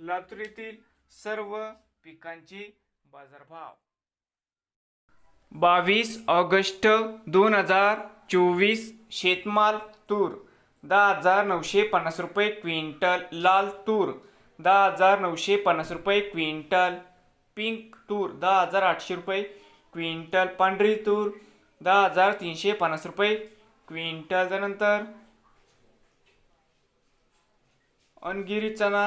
लातूर येथील सर्व पिकांचे बाजारभाव. बावीस ऑगस्ट दोन हजार चोवीस शेतमाल तूर दहा हजार नऊशे पन्नास रुपये क्विंटल. लाल तूर दहा हजार नऊशे पन्नास रुपये क्विंटल. पिंक तूर दहा हजार आठशे रुपये क्विंटल. पांढरी तूर दहा हजार तीनशे पन्नास रुपये क्विंटल त्यानंतर अनगिरी चणा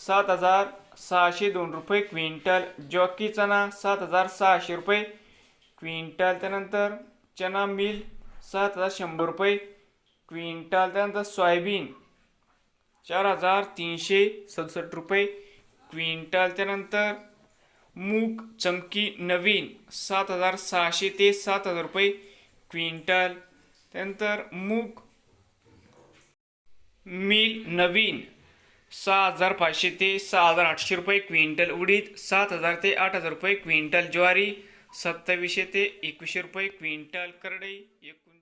सात हजार सहाशे दोन रुपये क्विंटल. जॉकी चना सात हजार सहाशे रुपये. क्विंटल त्यानंतर चना मिल सात हजार शंभर रुपये. क्विंटल त्यानंतर सोयाबीन चार हजार तीनशे सदुसष्ट रुपये. क्विंटल त्यानंतर मूग चमकी नवीन सात हजार सहाशे ते सात हजार रुपये. क्विंटल त्यानंतर मूग मिल नवीन सहा हजार पाचशे ते सहा हजार आठशे रुपये क्विंटल उडीद सात हजार ते आठ हजार रुपये क्विंटल ज्वारी सत्तावीसशे ते एकवीसशे रुपये क्विंटल करडई एकूण